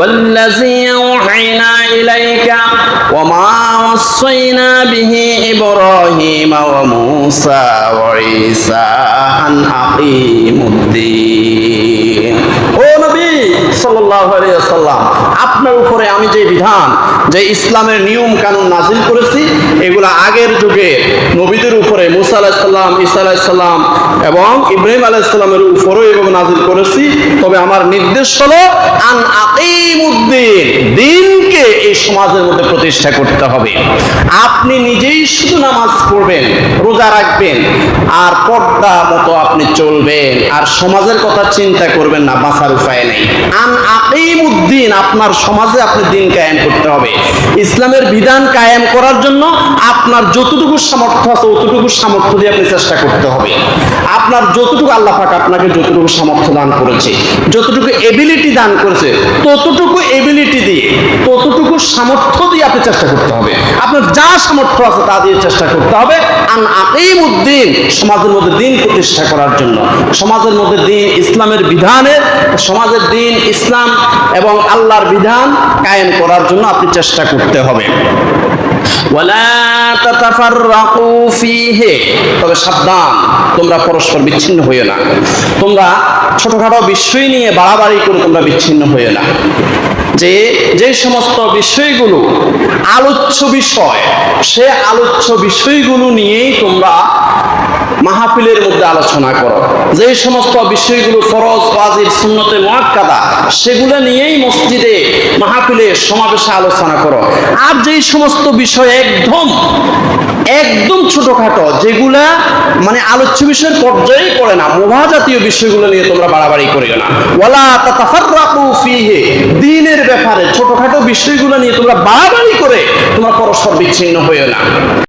والذي أوحينا إليك وما وصينا به إبراهيم وموسى وعيسى أن أقيموا الدين ও নবী সাল্লাল্লাহু ওয়াসাল্লাম, আপনার উপরে আমি যে বিধান, যে ইসলামের নিয়ম কানুন নাজিল করেছি, এগুলো আগের যুগে নবীদের উপরে, মুসা আলাহ সাল্লাম ইসা আলাহ সাল্লাম এবং ইব্রাহিম আলাহ সাল্লামের উপরেও এভাবে নাজিল করেছি। তবে আমার নির্দেশ হলো, আন আকিমুদ্দিন দিন সমাজের মধ্যে প্রতিষ্ঠা করতে হবে। আপনি নিজেই শুধু নামাজ পড়বেন, রোজা রাখবেন, আর পর্দা মতো আপনি চলবেন। আর সমাজের কথা চিন্তা করবেন না, বাঁচার উপায় নেই। আন আকিমুদ্দিন, আপনার সমাজে আপনি দিন কায়েম করতে হবে। ইসলামের বিধান কায়েম করার জন্য আপনার যতটুকু সামর্থ্য আছে, অতটুকু সামর্থ্য দিয়ে আপনি চেষ্টা করতে হবে। আপনার যতটুকু আল্লাহ পাক আপনাকে যতটুকু সামর্থ্য দান করেছে, যতটুকু এবিলিটি দান করেছে, ততটুকু এবিলিটি দিয়ে, ততটুকু সামর্থ্য দিয়ে আপনি চেষ্টা করতে হবে। আপনার যা সামর্থ্য আছে তা দিয়ে চেষ্টা করতে হবে। আন আকিমুদ্দিন সমাজের মধ্যে দিন প্রতিষ্ঠা করার জন্য। সমাজের মধ্যে দিন ইসলামের বিধানের সমাজের দিন ইসলাম এবং আল্লাহর বিধান কায়েম করার জন্য আপনি চেষ্টা করতে হবে। তবে সাবধান, তোমরা পরস্পর বিচ্ছিন্ন হইও না। তোমরা ছোটখাটো বিষয় নিয়ে বাড়াবাড়ি করে তোমরা বিচ্ছিন্ন হইও না। যে যে সমস্ত বিষয়গুলো আলোচ্য বিষয়, সে আলোচ্য বিষয়গুলো নিয়েই তোমরা মাহফিলের মধ্যে আলোচনা করো। যে সমস্ত বিষয়গুলো ফরজ বাজির সুন্নতে মুআক্কাদা সেগুলো নিয়েই মসজিদে মাহফিলে সমাবেশে আলোচনা করো। আর যেই সমস্ত বিষয় একদম একদম ছোটখাটো, যেগুলা মানে আলোচ্য বিষয়ের পর্যায়ে পড়ে না মোভা জাতীয় বিষয়গুলো নিয়ে তোমরা বাড়াবাড়ি করিও না। ওয়ালা তাতাফাররাকু ফিহি দ্বীনের ব্যাপারে ছোটখাটো বিষয়গুলো নিয়ে তোমরা বাড়াবাড়ি করে তোমরা পরস্পর বিচ্ছিন্ন হইও না।